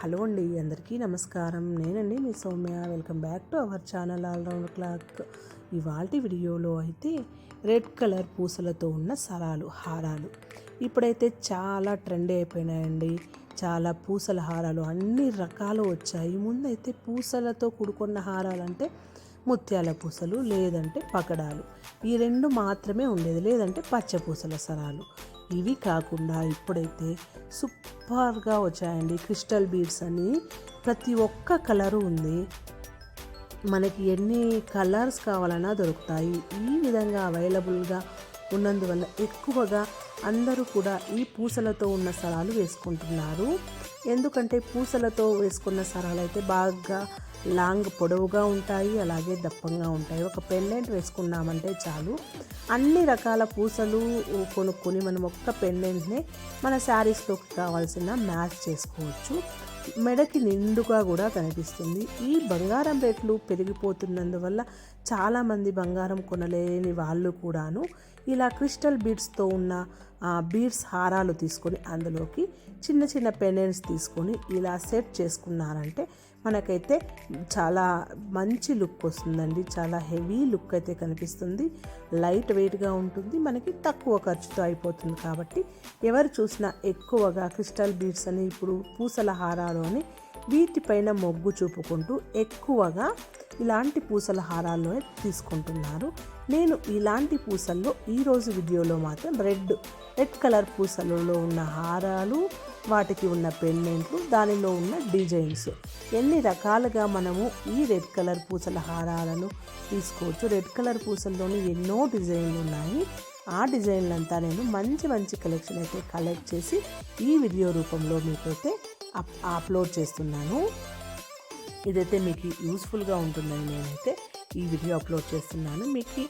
Hello అండి అందరికీ నమస్కారం. నేనండి మీ Soumya. Welcome back to our channel all round clock. ఇవాళ వీడియోలో అయితే రెడ్ కలర్ పూసలతో ఉన్న సరాలు హారాలు. ఇప్పుడైతే చాలా ట్రెండ్ అయిపోయినాయండి. చాలా పూసల హారాలు అన్ని రకాలు వచ్చాయి. ముందైతే పూసలతో కూడుకున్న హారాలంటే ముత్యాల పూసలు లేదంటే పకడాలు. ఈ రెండు మాత్రమే ఉండేది లేదంటే పచ్చ పూసల సరాలు. ఇవి కాకుండా ఇప్పుడైతే సూపర్గా వచ్చాయండి క్రిస్టల్ బీడ్స్ అని. ప్రతి ఒక్క కలరు ఉంది. మనకి ఎన్ని కలర్స్ కావాలన్నా దొరుకుతాయి. ఈ విధంగా అవైలబుల్గా ఉన్నందువల్ల ఎక్కువగా అందరూ కూడా ఈ పూసలతో ఉన్న సరాలు వేసుకుంటున్నారు. ఎందుకంటే పూసలతో వేసుకున్న సరాలు అయితే బాగా లాంగ్ పొడవుగా ఉంటాయి అలాగే దప్పంగా ఉంటాయి. ఒక పెండెంట్ వేసుకున్నామంటే చాలు. అన్ని రకాల పూసలు కొనుక్కొని మనం ఒక్క పెండెంట్నే మన శారీస్లోకి కావాల్సిన మ్యాచ్ చేసుకోవచ్చు. మెడకి నిండుగా కూడా కనిపిస్తుంది. ఈ బంగారం రేట్లు పెరిగిపోతున్నందువల్ల చాలామంది బంగారం కొనలేని వాళ్ళు కూడాను ఇలా క్రిస్టల్ బీడ్స్తో ఉన్న బీడ్స్ హారాలు తీసుకొని అందులోకి చిన్న చిన్న పెనెన్స్ తీసుకొని ఇలా సెట్ చేసుకున్నారంటే మనకైతే చాలా మంచి లుక్ వస్తుందండి. చాలా హెవీ లుక్ అయితే కనిపిస్తుంది. లైట్ వెయిట్గా ఉంటుంది. మనకి తక్కువ ఖర్చుతో అయిపోతుంది కాబట్టి ఎవరు చూసినా ఎక్కువగా క్రిస్టల్ బీడ్స్ అని ఇప్పుడు పూసల హారాలు అని వీటిపైన మొగ్గు చూపుకుంటూ ఎక్కువగా ఇలాంటి పూసల హారాల్లోనే తీసుకుంటున్నారు. నేను ఇలాంటి పూసల్లో ఈరోజు వీడియోలో మాత్రం రెడ్ రెడ్ కలర్ పూసలలో ఉన్న హారాలు వాటికి ఉన్న పెండెంట్లు దానిలో ఉన్న డిజైన్స్. ఎన్ని రకాలుగా మనము ఈ రెడ్ కలర్ పూసల హారాలను తీసుకోవచ్చు. రెడ్ కలర్ పూసల్లోని ఎన్నో డిజైన్లు ఉన్నాయి. ఆ డిజైన్లంతా నేను మంచి మంచి కలెక్షన్ అయితే కలెక్ట్ చేసి ఈ వీడియో రూపంలో మీకైతే అప్లోడ్ చేస్తున్నాను. ఇదైతే మీకు యూస్ఫుల్గా ఉంటుందని నేనైతే ఈ వీడియో అప్లోడ్ చేస్తున్నాను. మీకు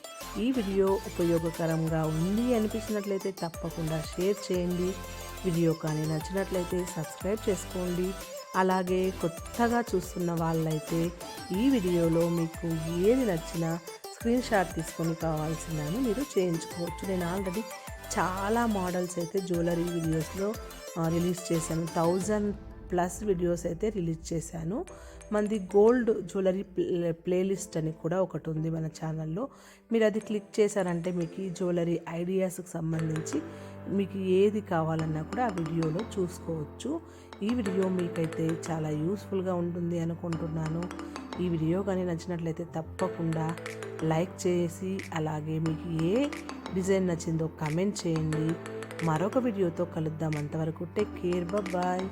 ఈ వీడియో ఉపయోగకరంగా ఉంది అనిపించినట్లయితే తప్పకుండా షేర్ చేయండి. వీడియో కానీ నచ్చినట్లయితే సబ్స్క్రైబ్ చేసుకోండి. అలాగే కొత్తగా చూస్తున్న వాళ్ళైతే ఈ వీడియోలో మీకు ఏది నచ్చినా స్క్రీన్ షాట్ తీసుకొని కావాల్సిందని మీరు చేయించుకోవచ్చు. నేను ఆల్రెడీ చాలా మోడల్స్ అయితే జ్యువెలరీ వీడియోస్లో రిలీజ్ చేశాను. థౌజండ్ ప్లస్ వీడియోస్ అయితే రిలీజ్ చేశాను. మనది గోల్డ్ జ్యువెలరీ ప్లేలిస్ట్ అని కూడా ఒకటి ఉంది మన ఛానల్లో. మీరు అది క్లిక్ చేశారంటే మీకు ఈ జ్యువెలరీ ఐడియాస్కి సంబంధించి మీకు ఏది కావాలన్నా కూడా ఆ వీడియోలో చూసుకోవచ్చు. ఈ వీడియో మీకైతే చాలా యూస్ఫుల్గా ఉంటుంది అనుకుంటున్నాను. ఈ వీడియో కానీ నచ్చినట్లయితే తప్పకుండా లైక్ చేసి అలాగే మీకు ఏ డిజైన్ నచ్చిందో కమెంట్ చేయండి. మరొక వీడియోతో కలుద్దాం. అంతవరకు టేక్ కేర్. బాయ్